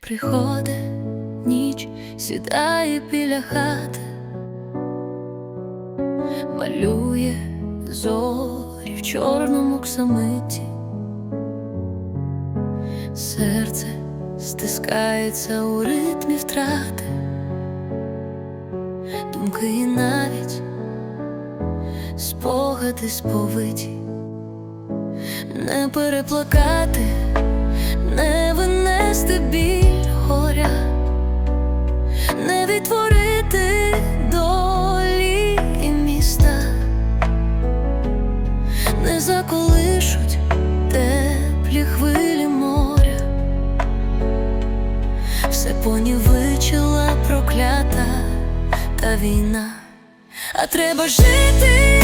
Приходить ніч, сідає біля хати, малює зорі в чорному ксамиті, серце стискається у ритмі втрати, думки навіть спогади сповиті, не переплакати, відтворити долі і міста, не заколишуть теплі хвилі моря, все понівечила проклята та війна, а треба жити,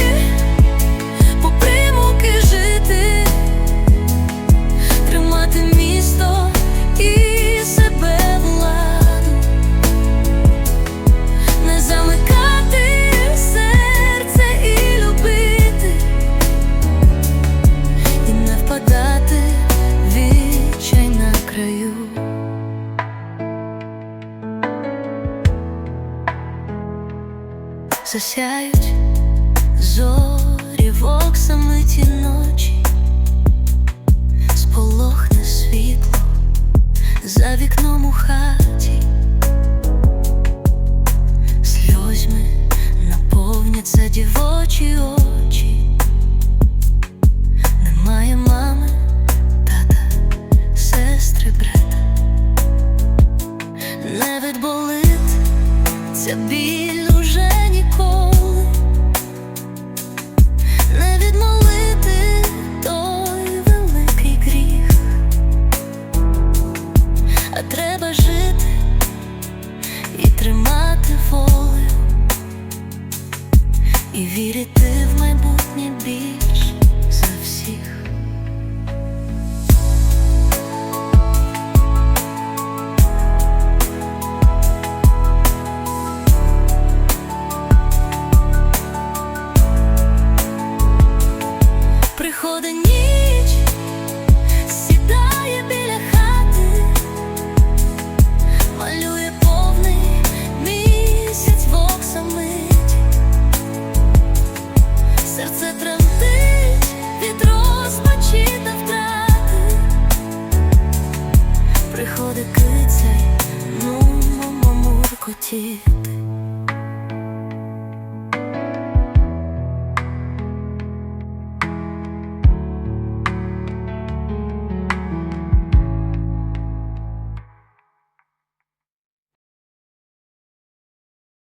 Засяють зорі в оксамиті ночі. Сполохне світло за вікном у хаті, сльозьми наповняться дівочі очі, немає і вірити в майбутнє більш за всіх. Приходить ніч, Приходить